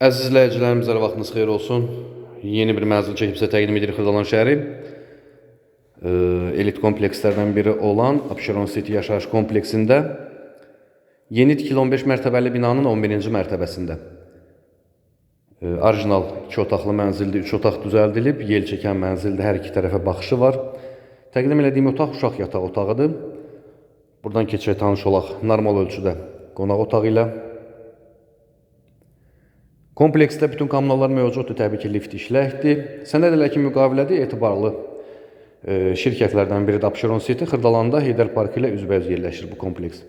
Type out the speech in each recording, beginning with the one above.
Əziz izləyicilərimiz, hər vaxtınız xeyir olsun. Yeni bir mənzil çəkib sizə təqdim edirik Xırdalan şəhəri. Ee, elit komplekslərdən biri olan Abşeron City yaşayış kompleksində yeni tikili 15 mərtəbəli binanın 11-ci mərtəbəsində. Ee, orijinal 2 otaqlı mənzildir, 3 otaq düzəldilib, yel çəkən mənzildir, hər iki tərəfə baxışı var. Təqdim elədiyim otaq uşaq yataq otağıdır. Buradan keçək tanış olaq normal ölçüdə qonaq otağı ilə. Kompleksdə bütün kommunallar mövcuddur, təbii ki, lift işləkdir. Sənəd elə ki, müqavilədə etibarlı e, şirkətlərdən biri də Abşeron City Xırdalanda Heydər Parkı ilə üzbəüz yerləşir bu kompleks.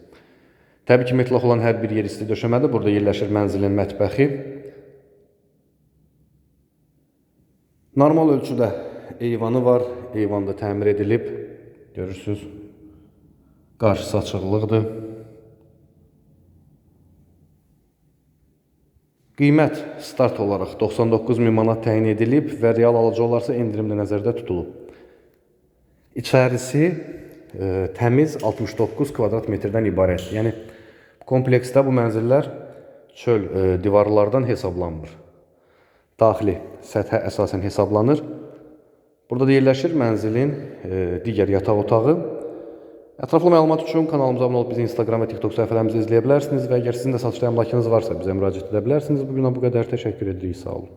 Təbii ki, metlaq olan hər bir yer isti döşəmədir. Burada yerləşir mənzilin mətbəxi. Normal ölçüdə eyvanı var. Eyvan da təmir edilib. Görürsüz. Qarşısı açıqlıqdır. Qiymət start olaraq 99 min manat təyin edilib və real alıcı olarsa endirimlə nəzərdə tutulub. İçərisi e, təmiz 69 kvadrat metrdən ibarət. Yəni kompleksdə bu mənzillər çöl e, divarlardan hesablanmır. Daxili səthə əsasən hesablanır. Burada da yerləşir mənzilin e, digər yataq otağı. Ətraflı məlumat üçün kanalımıza abunə olub bizi Instagram və TikTok səhifələrimizdə izləyə bilərsiniz və əgər sizin də satışda əmlakınız varsa bizə müraciət edə bilərsiniz. Bu günə bu qədər təşəkkür edirik. Sağ olun.